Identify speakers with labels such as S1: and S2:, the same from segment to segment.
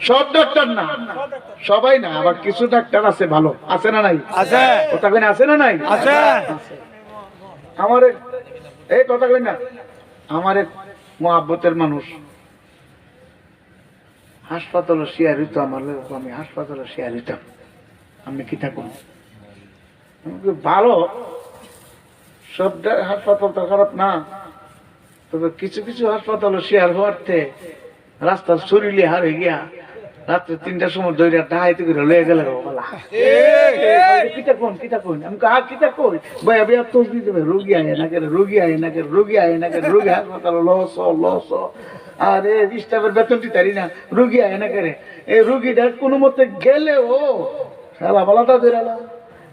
S1: সব ডাক্তার না? সবাই না আবার কিছু ডাক্তার আছে ভালো। আছে না নাই?
S2: আছে।
S1: আছে না নাই?
S2: আছে।
S1: আমার এক- এই কথা কই না আমার এক মহাব্বতের মানুষ। হাসপাতালে শেয়ার হইতো আমার আমি হাসপাতালে শেয়ার হইতাম। আমি কি থাকুন ভালো। সব হাসপাতাল তো খারাপ না। তবে কিছু কিছু হাসপাতালে শেয়ার হওয়ারতে রাস্তার শরীরে হারে গিয়া রাত্রে তিনটার সময় দৈরা ডাহাইতে করে লয়ে গেলে কিতা কোন কিতা কোন আমি কাহা কিতা কই ভাই রোগী আয় না রোগী আয় না করে রোগী আয় না রোগী হাসপাতাল লস লস। আরে স্টাফের বেতন দিতারি না রোগী আয় না করে এই রোগীটা কোনো মতে গেলে ও সালা বলাটা বেরালাম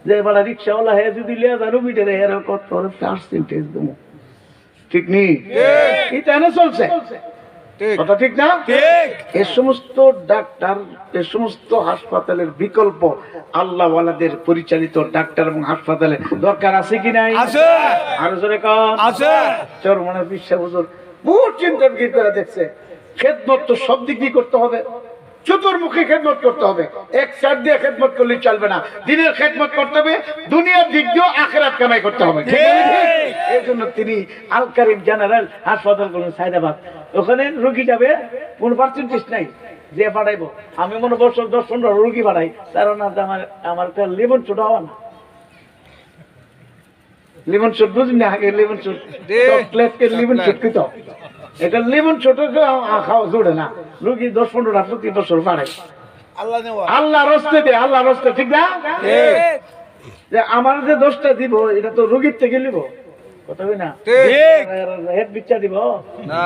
S1: যে রিক্সাওয়ালা হে যদি লিয়া যা রোগীটা রে এর কত পার্সেন্টেজ দেবো? ঠিক নেই? এটা চলছে। কথা ঠিক না? এ সমস্ত ডাক্তার এ সমস্ত হাসপাতালের বিকল্প আল্লাহওয়ালাদের পরিচালিত ডাক্তার এবং হাসপাতালে দরকার আছে কি নাই? আরও জোরে
S2: আছে।
S1: চরমনের বিশ্বাস বহু চিন্তা করে দেখছে। খেদমত তো সব দিক দিয়ে করতে হবে। চতুর্মুখী খেদমত করতে হবে। এক সাইড দিয়ে খেদমত করলে চলবে না। দিনের খেদমত করতে হবে দুনিয়ার দিক দিয়েও আখেরাত কামাই করতে হবে। এই জন্য তিনি আল কারিম জেনারেল হাসপাতাল করলেন সাইদাবাদ ওখানে রুগী যাবে কোনো পার্সেন্টেজ নাই যে বাড়াইবো। আমি মনে বছর দশ পনেরো রুগী বাড়াই কারণ আমার আমার একটা লিমন ছোট হওয়া না। লিমন ছোট বুঝলি না আগে লিমন ছোট
S2: দে।
S1: চকলেটকে লিমন ছোট কি তো এটা লিমন ছোট খাওয়া জোড়ে না। রুগী দশ বছর বাড়ায়
S2: আল্লাহ
S1: রস্তে দে আল্লাহ রস্তে ঠিক না? যে আমার যে দোষটা দিব এটা তো রুগীর থেকে নিব। কথা বলি না? হেড বিচ্ছা দিব।
S2: না।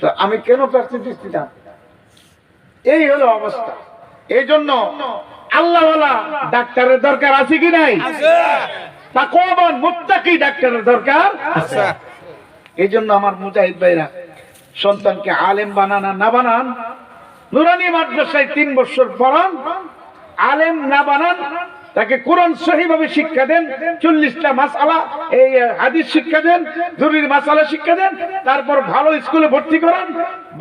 S1: তো আমি কেন এই হলো অবস্থা। এই জন্য আল্লাহ ডাক্তারের দরকার আছে কি নাই? মুত্তাকি ডাক্তারের দরকার
S2: আছে।
S1: এই জন্য আমার মুজাহিদ ভাইরা সন্তানকে আলেম বানানা না বানান, নুরানি মাদ্রাসায় তিন বছর পড়ান, আলেম না বানান তাকে কোরআন সহিভাবে শিক্ষা দেন, চল্লিশটা মাসালা, এই হাদিস শিক্ষা দেন, জরুরি মাসালা শিক্ষা দেন, তারপর ভালো স্কুলে ভর্তি করান,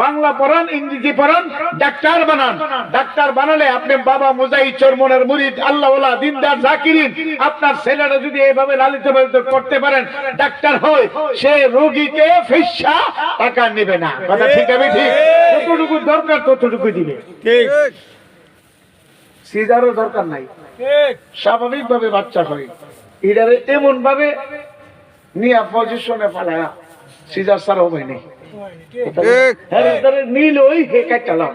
S1: বাংলা পড়ান, ইংরেজি পড়ান, ডাক্তার বানান। ডাক্তার বানালে আপনি বাবা মুজাহিদ চরমনের মুরিদ আল্লাহ দিনদার, জাকিরিন, আপনার ছেলেরা যদি এইভাবে লালিত পালিত করতে পারেন, ডাক্তার হয়, সে রোগীকে ফিসা টাকা নেবে না। কথা ঠিক আছে ঠিক? যতটুকু দরকার ততটুকু দিবে।
S2: ঠিক।
S1: সিজারও দরকার নাই।
S2: ঠিক।
S1: স্বাভাবিক ভাবে বাচ্চা হয়। এটারে এমন ভাবে নিয়া পজিশনে ফেলায়া সিজার সার হবে এটারে নীল ওই হে কাটালাম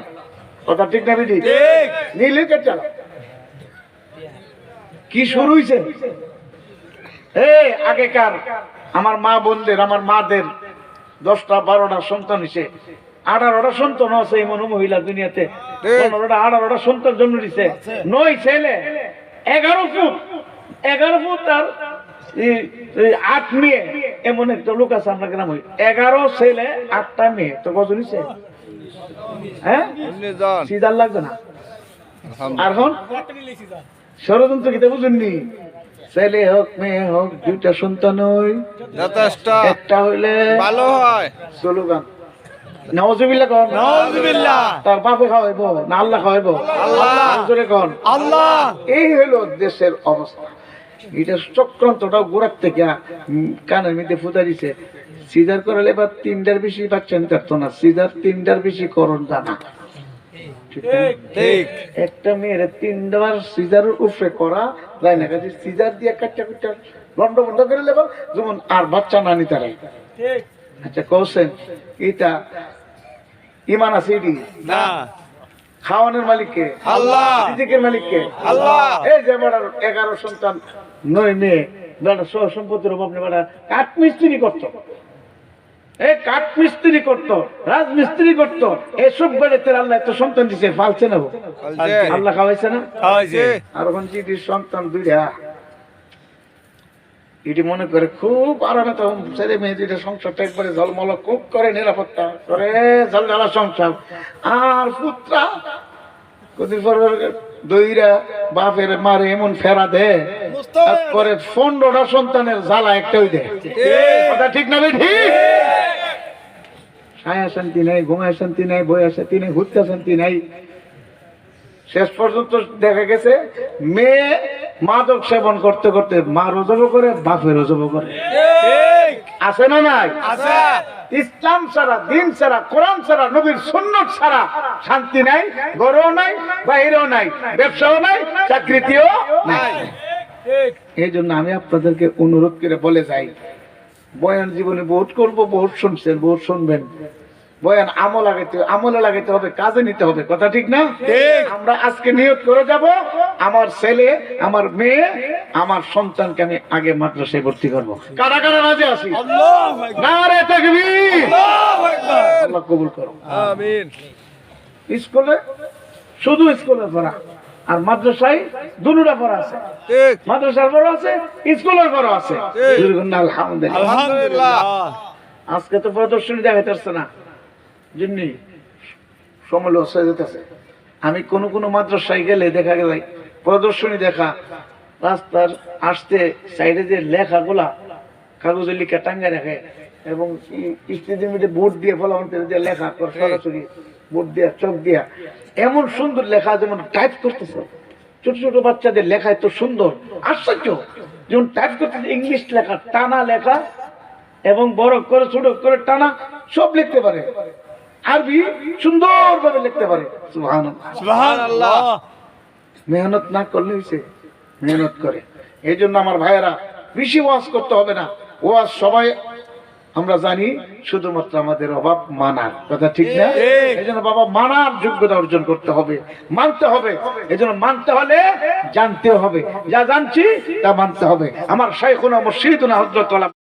S1: কথা ঠিক না বিধি?
S2: ঠিক।
S1: নীলে কাটালাম কি শুরু হয়েছে এই আগেকার আমার মা বোনদের আমার মাদের দশটা বারোটা সন্তান হয়েছে আঠারোটা সন্তান আছে এমন মহিলা দুনিয়াতে? পনেরোটা আঠারোটা সন্তান জন্ম দিছে। নয় ছেলে এগারো ফুট। এগারো ফুট তার আট মেয়ে। এমন একটা লোক আছে আমরা গ্রাম। এগারো ছেলে আটটা মেয়ে। তো কত নিছে হ্যাঁ? সিজার লাগবে না? হন? ষড়যন্ত্র কিতা বুঝুননি? ছেলে হোক মেয়ে হোক দুইটা সন্তান
S2: যথেষ্ট।
S1: একটা হইলে
S2: ভালো হয়।
S1: স্লোগান। নওয়াজুবিল্লাহ কন।
S2: নাউজুবিল্লাহ
S1: তার বাপে খাওয়াইব না আল্লাহ খাওয়াইব।
S2: আল্লাহ।
S1: জোরে কন।
S2: আল্লাহ।
S1: এই হলো দেশের অবস্থা। এটা চক্রান্তটাও গোড়ার থেকে উম, কানের মধ্যে ফুটা দিছে। সিজার করালে এবার তিনটার বেশি বাচ্চা নিতে পারতো না। সিজার তিনটার বেশি করণ জানা ঠিক?
S2: ঠিক
S1: একটা মেয়ের তিনবার সিজার উপরে করা যায় না। কাজে সিজার দিয়ে কাটটা কাটটা লন্ড বন্ধ করে লেবা যেমন আর বাচ্চা না নিতে পারে। আচ্ছা কৌশেন এটা ইমান আছে এটি?
S2: না।
S1: খাওয়ানোর মালিককে?
S2: আল্লাহ।
S1: রিজিকের মালিককে?
S2: আল্লাহ।
S1: এই যে বেড়ার এগারো সন্তান নয় মেয়ে সহ সম্পত্তির অভাব নেই করতো। এই কাঠ মিস্ত্রি করতো রাজমিস্ত্রি করতো এসব বেড়েতে আল্লাহ এত সন্তান দিছে ফালছে না আল্লাহ খাওয়াইছে না? আর ওখান সন্তান দুইটা। এটি মনে করে খুব আরামে তখন ছেলে মেয়ে দুইটা সংসারটা একবারে ঝলমল খুব করে নিরাপত্তা করে ঝলঝালা সংসার। আর পুত্রা কদিন পর দইরা বাপের মারে এমন ফেরা দে করে পনেরোটা সন্তানের জ্বালা একটাই দে। কথা ঠিক না ঠিক? খায়া শান্তি নাই ঘুমায় শান্তি নাই বইয়া শান্তি নাই ঘুরতে শান্তি নাই। শেষ পর্যন্ত দেখা গেছে মেয়ে মাদক সেবন করতে করতে মা রজব করে বাপে রজব করে। আছে না নাই? ইসলাম ছাড়া দিন ছাড়া কোরআন ছাড়া নবীর সুন্নত ছাড়া শান্তি নাই গরও নাই বাহিরেও নাই ব্যবসাও নাই চাকরিতেও নাই। এই জন্য আমি আপনাদেরকে অনুরোধ করে বলে যাই বয়ান জীবনে বহুত করব বহুত শুনছেন বহুত শুনবেন। বয়ান আমল লাগাইতে আমলে লাগাইতে হবে কাজে নিতে হবে কথা ঠিক না?
S2: ঠিক।
S1: আমরা আজকে নিয়োগ করে যাব আমার ছেলে আমার মেয়ে আমার সন্তানকে আমি আগে মাদ্রাসায় ভর্তি করব। কারা কারা রাজি আছি নারে তাকবীর। আল্লাহ কবুল করো
S2: আমিন।
S1: স্কুলে? শুধু স্কুলে পড়া। আর মাদ্রাসায় দুটা পড়া আছে।
S2: ঠিক।
S1: মাদ্রাসার বড় আছে স্কুলের বড় আছে। আলহামদুলিল্লাহ। আজকে তো প্রদর্শনী দেখাইতেছে না। জিন্নি, সময় লস হয়ে যেতেছে। আমি কোন কোনো মাদ্রাসায় গেলে দেখা গেলে প্রদর্শনী দেখা, রাস্তার আসতে সাইডে যে লেখাগুলা, কাগজে লিখে টাঙ্গা রাখে এবং মধ্যে বোর্ড দিয়ে ফলাফল দিয়ে লেখা, সরাসরি বোর্ড দিয়া, চোখ দিয়া। এমন সুন্দর লেখা যেমন টাইপ করতেছে। ছোট ছোট বাচ্চাদের লেখা এত সুন্দর, আশ্চর্য। যেমন টাইপ করতেছে ইংলিশ লেখা, টানা লেখা এবং বড় করে, ছোট করে টানা, সব লিখতে পারে। আরবি সুন্দরভাবে লিখতে পারে। মেহনত না করলে হয়েছে মেহনত করে। এই জন্য আমার ভাইয়েরা বেশি ওয়াজ করতে হবে না। ওয়াজ সবাই আমরা জানি শুধুমাত্র আমাদের অভাব মানার। কথা ঠিক না? এই জন্য বাবা মানার যোগ্যতা অর্জন করতে হবে মানতে হবে। এই জন্য মানতে হলে জানতে হবে। যা জানছি তা মানতে হবে। আমার শাইখুনা মুর্শিদুনা হযরত